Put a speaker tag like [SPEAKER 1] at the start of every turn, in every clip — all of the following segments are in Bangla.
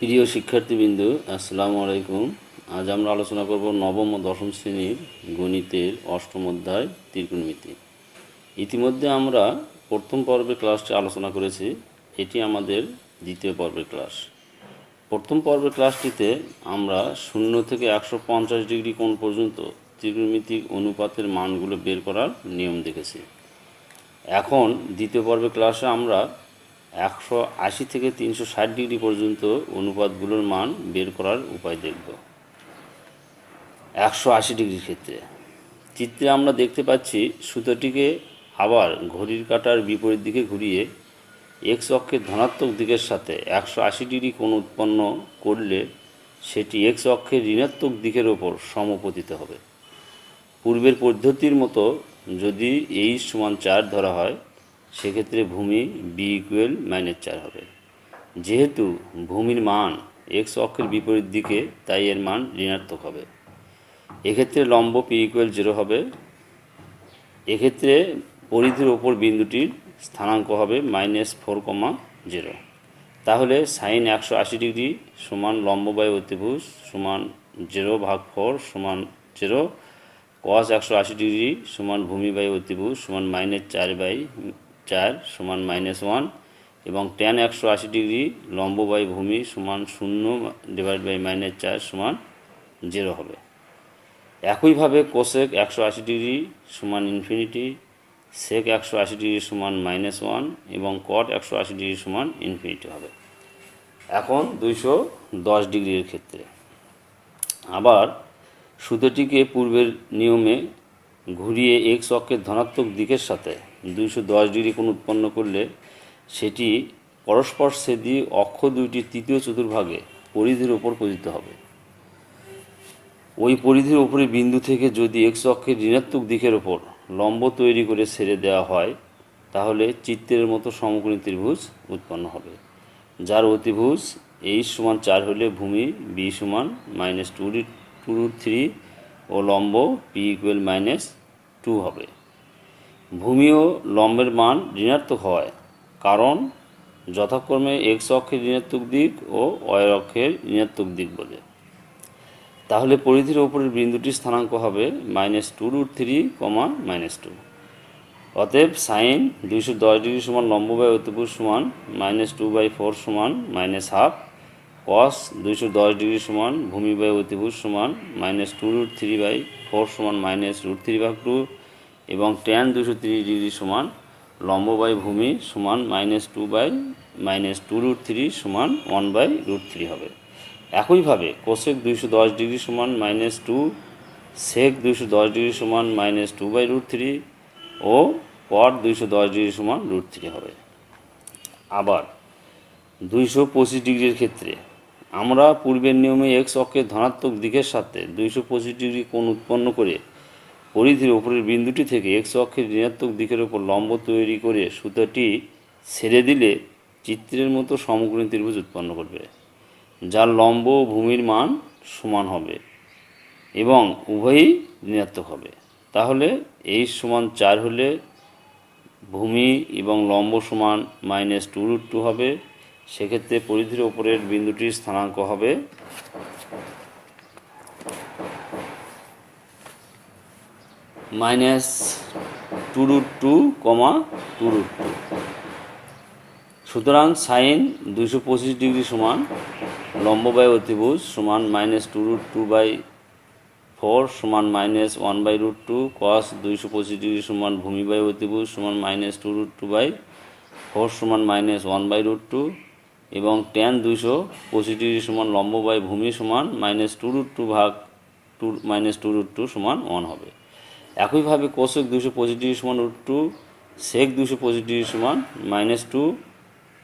[SPEAKER 1] প্রিয় শিক্ষার্থীবৃন্দু, আসসালামু আলাইকুম। আজ আমরা আলোচনা করব নবম ও দশম শ্রেণির গণিতের অষ্টম অধ্যায় ত্রিকোণমিতি। ইতিমধ্যে আমরা প্রথম পর্বের ক্লাসটি আলোচনা করেছি, এটি আমাদের দ্বিতীয় পর্বের ক্লাস। প্রথম পর্বের ক্লাসটিতে আমরা শূন্য থেকে একশো পঞ্চাশ ডিগ্রি কোণ পর্যন্ত ত্রিকোণমিতিক অনুপাতের মানগুলো বের করার নিয়ম দেখেছি। এখন দ্বিতীয় পর্বের ক্লাসে আমরা একশো আশি থেকে তিনশো ষাট ডিগ্রি পর্যন্ত অনুপাতগুলোর মান বের করার উপায় দেখব। একশো আশি ডিগ্রির ক্ষেত্রে। চিত্রে আমরা দেখতে পাচ্ছি সুতোটিকে আবার ঘড়ির কাঁটার বিপরীত দিকে ঘুরিয়ে এক্স অক্ষের ধনাত্মক দিকের সাথে একশো আশি ডিগ্রি কোণ উৎপন্ন করলে সেটি এক্স অক্ষের ঋণাত্মক দিকের ওপর সমপতিত হবে। পূর্বের পদ্ধতির মতো যদি এই সমান চার ধরা হয় সেক্ষেত্রে ভূমি বি ইকুয়েল মাইনাস চার হবে। যেহেতু ভূমির মান এক্স অক্ষের বিপরীত দিকে, তাই এর মান ঋণাত্মক হবে। এক্ষেত্রে লম্ব পি ইকুয়েল জিরো হবে। এক্ষেত্রে পরিধির ওপর বিন্দুটির স্থানাঙ্ক হবে মাইনাস ফোর কমা জিরো তাহলে সাইন একশো আশি ডিগ্রি সমান লম্ব বাই অতিভুজ সমান জিরো ভাগ ফোর সমান জিরো কস একশো আশি ডিগ্রি সমান ভূমি বাই অতিভুজ সমান মাইনাস চার বাই চার সমান মাইনাস ওয়ান এবং ট্যান একশো আশি ডিগ্রি লম্ব বাই ভূমি সমান শূন্য ডিভাইড বাই মাইনাস চার সমান জিরো হবে। একইভাবে কোসেক একশো আশি ডিগ্রি সমান ইনফিনিটি সেক একশো আশি ডিগ্রি সমান মাইনাস ওয়ান এবং কট একশো আশি ডিগ্রি সমান ইনফিনিটি হবে। এখন দুইশো দশ ডিগ্রির ক্ষেত্রে। আবার সুতোটিকে পূর্বের নিয়মে ঘুরিয়ে এক্স অক্ষের ধনাত্মক দিকের সাথে দুইশো দশ ডিগ্রি কোণ উৎপন্ন করলে সেটি পরস্পর সেদি অক্ষ দুইটির তৃতীয় চতুর্ভাগে পরিধির ওপর পতিত হবে। ওই পরিধির ওপরে বিন্দু থেকে যদি এক্স অক্ষের ঋণাত্মক দিকের ওপর লম্ব তৈরি করে ছেড়ে দেওয়া হয়, তাহলে চিত্রের মতো সমকোণী ত্রিভুজ উৎপন্ন হবে। যার অতিভুজ এইচ সমান চার হলে ভূমি বি সমান মাইনাস টু টু থ্রি ও লম্ব পি ইকুয়াল মাইনাস টু হবে। ভূমি ও লম্বের মান ঋণাত্মক হয়, কারণ যথাক্রমে এক্স অক্ষের ঋণাত্মক দিক ও ওয়াই অক্ষের ঋণাত্মক দিক বলে। তাহলে পরিধির ওপরের বিন্দুটির স্থানাঙ্ক হবে minus two root three comma minus two অতএব সাইন দুইশো দশ ডিগ্রি সমান লম্ব বাই অতিভুজ সমান মাইনাস টু বাই ফোর সমান মাইনাস হাফ কস দুইশো দশ ডিগ্রি সমান ভূমি বাই অতিভুজ সমান minus two root three by four সমান minus root three by two এবং ট্যান দুশো তিরিশ ডিগ্রি সমান লম্ব বাই ভূমি সমান minus two by minus two root three সমান ওয়ান বাই রুট থ্রি হবে। একইভাবে কোশেক দুইশো দশ ডিগ্রি সমান মাইনাস টু সেক দুইশো দশ ডিগ্রি সমান minus two by root three O cot দুইশো দশ ডিগ্রি সমান রুট থ্রি হবে। আবার দুইশো পঁচিশ ডিগ্রির ক্ষেত্রে আমরা পূর্বের নিয়মে এক্স অক্ষের ধনাত্মক দিকের সাথে দুইশো পঁচিশ ডিগ্রি কোণ উৎপন্ন করে পরিধির উপরের বিন্দুটি থেকে এক্স অক্ষের ঋণাত্মক দিকের ওপর লম্ব তৈরি করে সুতাটি ছেড়ে দিলে চিত্রের মতো সমকোণী ত্রিভুজ উৎপন্ন করবে, যার লম্ব ভূমির মান সমান হবে এবং উভয়ই ঋণাত্মক হবে। তাহলে এই সমান চার হলে ভূমি এবং লম্ব সমান মাইনাস টু রুট টু হবে। সেক্ষেত্রে পরিধির ওপরের বিন্দুটির স্থানাঙ্ক হবে minus two root two comma two root two. সুতরাং সাইন দুইশো পঁচিশ ডিগ্রি সমান লম্ব বাই অতিভুজ সমান minus two root two by four সমান minus one by root two cos দুইশো পঁচিশ ডিগ্রি সমান ভূমি বাই অতিভুজ সমান minus two root two by four সমান minus one by root two এবং টেন দুইশো পঁচিশ ডিগ্রি সমান লম্ব বাই ভূমি সমান মাইনাস টু রুট টু ভাগ two minus two root two সমান ওয়ান হবে। একইভাবে কোসেক দুশো পঁচিশ ডিগ্রি সমান রুট টু সেক দুশো পঁচিশ ডিগ্রি সমান minus two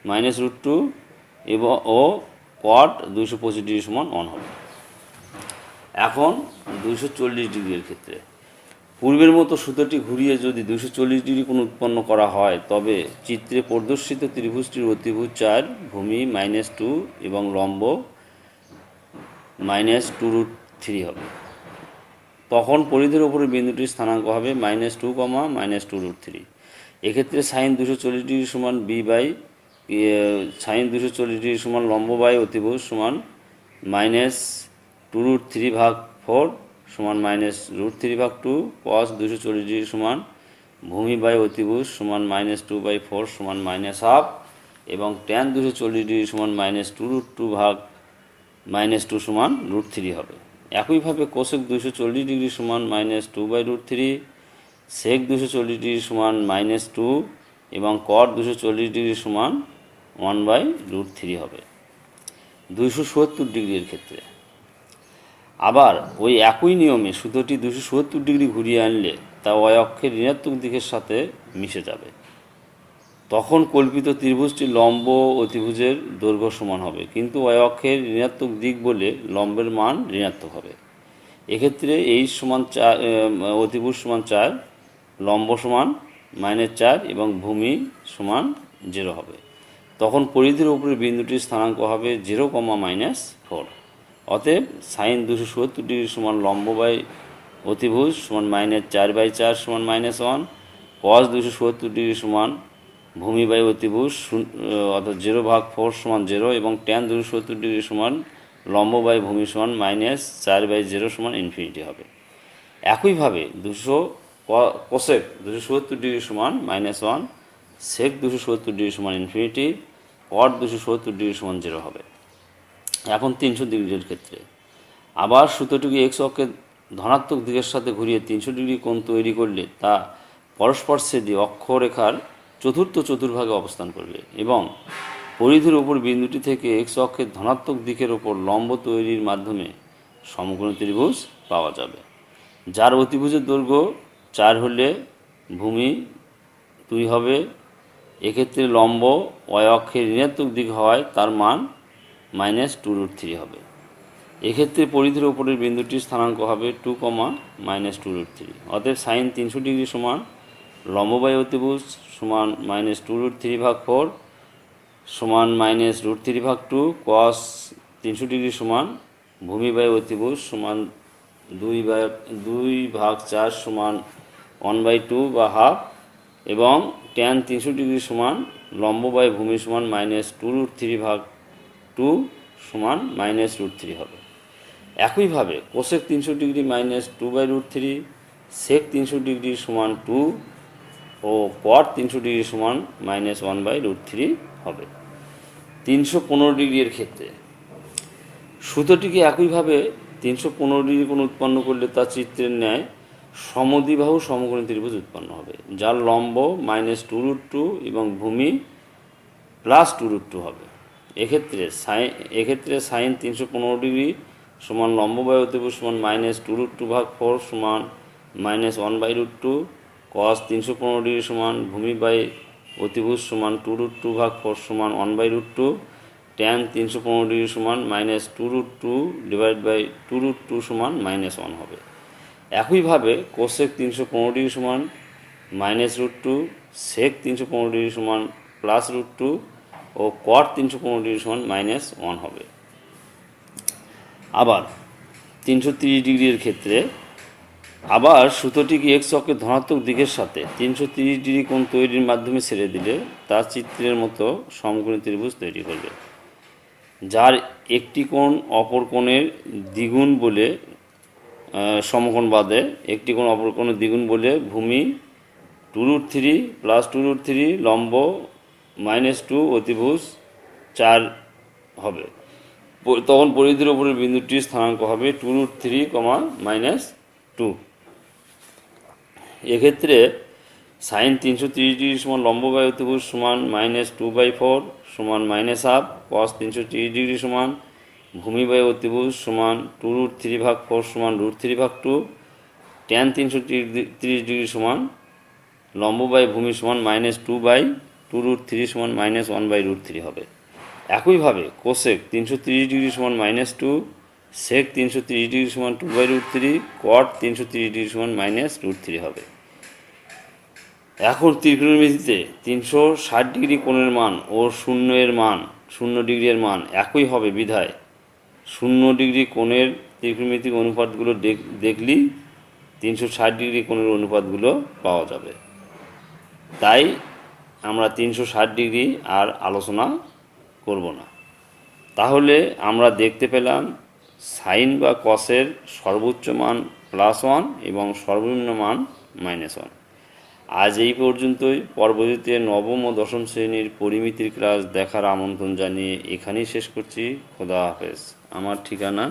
[SPEAKER 1] minus root two এবং ও কট দুশো পঁচিশ ডিগ্রি সমান অন হবে। এখন দুশো চল্লিশ ডিগ্রির ক্ষেত্রে। পূর্বের মতো সুতোটি ঘুরিয়ে যদি দুশো চল্লিশ ডিগ্রি কোণ উৎপন্ন করা হয়, তবে চিত্রে প্রদর্শিত ত্রিভুজটির অতিভুজ চার, ভূমি মাইনাস টু এবং লম্ব মাইনাস টু রুট থ্রি হবে। তখন পরিধির ওপরে বিন্দুটির স্থানাঙ্ক হবে minus two comma minus two root three এক্ষেত্রে সাইন দুশো চল্লিশ ডিগ্রি সমান বি বাই সাইন দুশো চল্লিশ ডিগ্রি সমান লম্ব বাই অতিভুজ সমান মাইনাস টু রুট থ্রি ভাগ ফোর সমান মাইনাস রুট থ্রি ভাগ টু কস দুশো চল্লিশ ডিগ্রি সমান ভূমি বাই অতিভুজ সমান মাইনাস টু বাই ফোর সমান মাইনাস হাফ এবং ট্যান দুশো চল্লিশ ডিগ্রি সমান মাইনাস টু রুট টু ভাগ মাইনাস টু সমান রুট থ্রি হবে। একইভাবে কোসেক দুশো চল্লিশ ডিগ্রি সমান minus two by root three sec দুশো চল্লিশ ডিগ্রি সমান মাইনাস টু এবং কর দুশো চল্লিশ ডিগ্রি সমান ওয়ান বাই রুট থ্রি হবে। দুইশো সত্তর ডিগ্রির ক্ষেত্রে। আবার ওই একই নিয়মে সুতোটি দুশো সত্তর ডিগ্রি ঘুরিয়ে আনলে তা অক্ষের ঋণাত্মক দিকের সাথে মিশে যাবে। তখন কল্পিত ত্রিভুজটি লম্ব অতিভুজের দৈর্ঘ্য সমান হবে। কিন্তু ওই অক্ষের ঋণাত্মক দিক বলে লম্বের মান ঋণাত্মক হবে। এক্ষেত্রে এই সমান চার অতিভুজ সমান চার, লম্ব সমান মাইনাস চার এবং ভূমি সমান জিরো হবে। তখন পরিধির উপরে বিন্দুটির স্থানাঙ্ক হবে জিরো কমা মাইনাস ফোর অতএব সাইন দুশো সত্তর ডিগ্রি সমান লম্ব বাই অতিভুজ সমান মাইনাস চার বাই চার সমান মাইনাস ওয়ান কস দুশো সত্তর ডিগ্রি সমান ভূমি বাই অতিভুজ অর্থাৎ জিরো ভাগ ফোর সমান জিরো এবং ট্যান দুশো সত্তর ডিগ্রি সমান লম্ব বাই ভূমি সমান মাইনাস চার বাই জিরো সমান ইনফিনিটি হবে। একইভাবে দুশো কোসেক দুশো সত্তর ডিগ্রি সমান মাইনাস ওয়ান সেক দুশো সত্তর ডিগ্রি সমান ইনফিনিটি কট দুশো সত্তর ডিগ্রি সমান জিরো হবে। এখন তিনশো ডিগ্রির ক্ষেত্রে। আবার সুতোটিকে এক্স অক্ষের ধনাত্মক দিকের সাথে ঘুরিয়ে তিনশো ডিগ্রি কোণ তৈরি করলে তা পরস্পর ছেদে অক্ষরেখার চতুর্থ চতুর্ভাগে অবস্থান করবে এবং পরিধির ওপর বিন্দুটি থেকে এক্স অক্ষের ধনাত্মক দিকের ওপর লম্ব তৈরির মাধ্যমে সমকোণী ত্রিভুজ পাওয়া যাবে। যার অতিভুজের দৈর্ঘ্য চার হলে ভূমি দুই হবে। এক্ষেত্রে লম্ব ওয় অক্ষের ঋণাত্মক দিক হওয়ায় তার মান মাইনাস টু রুট থ্রি হবে। এক্ষেত্রে পরিধির ওপরের বিন্দুটির স্থানাঙ্ক হবে two comma minus two root three. অতএব সাইন তিনশো ডিগ্রি সমান লম্ববায়ু অতিভুজ সমান মাইনাস টু রুট থ্রি ভাগ ফোর সমান মাইনাস রুট থ্রি ভাগ টু কস তিনশো ডিগ্রি সমান ভূমি বায়ু অতিভুজ সমান দুই বাই দুই ভাগ চার সমান ওয়ান বাই টু বা হাফ এবং ট্যান তিনশো ডিগ্রি সমান লম্ব বাই ভূমি সমান মাইনাস টু রুট থ্রি ভাগ টু সমান মাইনাস রুট থ্রি হবে। একইভাবে কোসেক তিনশো degree minus two by root three sec তিনশো ডিগ্রি সমান টু ও পর তিনশো ডিগ্রি সমান minus one by root three হবে। তিনশো পনেরো ডিগ্রির ক্ষেত্রে। সুতোটিকে একইভাবে তিনশো পনেরো ডিগ্রি কোণ উৎপন্ন করলে তা চিত্রের ন্যায় সমদ্বিবাহু সমকোণী ত্রিভুজ উৎপন্ন হবে, যার লম্ব মাইনাস টু রুট টু এবং ভূমি প্লাস টু রুট টু হবে। এক্ষেত্রে সাইন এক্ষেত্রে সাইন তিনশো পনেরো ডিগ্রি সমান লম্ব বাই অতিভুজ সমান মাইনাস টু রুট টু ভাগ ফোর সমান minus one by root two cos তিনশো পনেরো ডিগ্রি সমান ভূমি বাই অতিভুজ সমান টু রুট টু ভাগ ফোর সমান one by root two tan তিনশো পনেরো ডিগ্রি সমান minus two root two divide by two root two সমান মাইনাস ওয়ান হবে। একইভাবে কোসেক তিনশো পনেরো ডিগ্রি সমান মাইনাস রুট টু সেক তিনশো পনেরো ডিগ্রি সমান প্লাস রুট টু ও কট তিনশো পনেরো ডিগ্রি সমান মাইনাস ওয়ান হবে। আবার তিনশো তিরিশ ডিগ্রির ক্ষেত্রে আবার সুতোটিকে এক্স অক্ষের ধনাত্মক দিকের সাথে তিনশো তিরিশ ডিগ্রি কোণ তৈরির মাধ্যমে ছেড়ে দিলে তা চিত্রের মতো সমকোণী ত্রিভুজ তৈরি করবে, যার একটি কোণ অপর কোণের দ্বিগুণ বলে সমকোণ বাদে একটি কোণ অপর কোণের দ্বিগুণ বলে ভূমি two root three plus two root three লম্ব মাইনাস টু অতিভুজ চার হবে। তখন পরিধির ওপরের বিন্দুটির স্থানাঙ্ক হবে two root three comma minus two. এক্ষেত্রে সাইন তিনশো তিরিশ ডিগ্রি সমান লম্ব বাই অতিভুজ সমান মাইনাস টু বাই ফোর সমান মাইনাস হাফ কস তিনশো তিরিশ ডিগ্রি সমান ভূমি বাই অতিভুজ সমান টু রুট থ্রি ভাগ ফোর সমান রুট থ্রি ভাগ টু ট্যান তিনশো তিরিশ ডিগ্রি সমান লম্ব বাই ভূমি সমান minus two by two root three সমান minus one by root three হবে। একইভাবে কোসেক তিনশো তিরিশ ডিগ্রি সমান মাইনাস টু সেক তিনশো তিরিশ ডিগ্রি সমান two by root three cot তিনশো তিরিশ ডিগ্রি সমান মাইনাস রুট থ্রি হবে। এখন ত্রিকোণমিতিতে তিনশো ষাট ডিগ্রি কোণের মান ও শূন্য এর মান, শূন্য ডিগ্রির মান একই হবে বিধায়। শূন্য ডিগ্রি কোণের ত্রিকোণমিতিক অনুপাতগুলো দেখ- দেখলেই তিনশো ষাট ডিগ্রি কোণের অনুপাতগুলো পাওয়া যাবে। তাই আমরা তিনশো ষাট ডিগ্রি আর আলোচনা করব না। তাহলে আমরা দেখতে পেলাম সাইন বা কসের সর্বোচ্চ মান প্লাস ওয়ান এবং সর্বনিম্ন মান মাইনাস ওয়ান। আজ এই পর্যন্তই। পরবর্তীতে নবম ও দশম শ্রেণির পরিমিতির ক্লাস দেখার আমন্ত্রণ জানিয়ে এখানেই শেষ করছি। খোদা হাফেজ। আমার ঠিকানা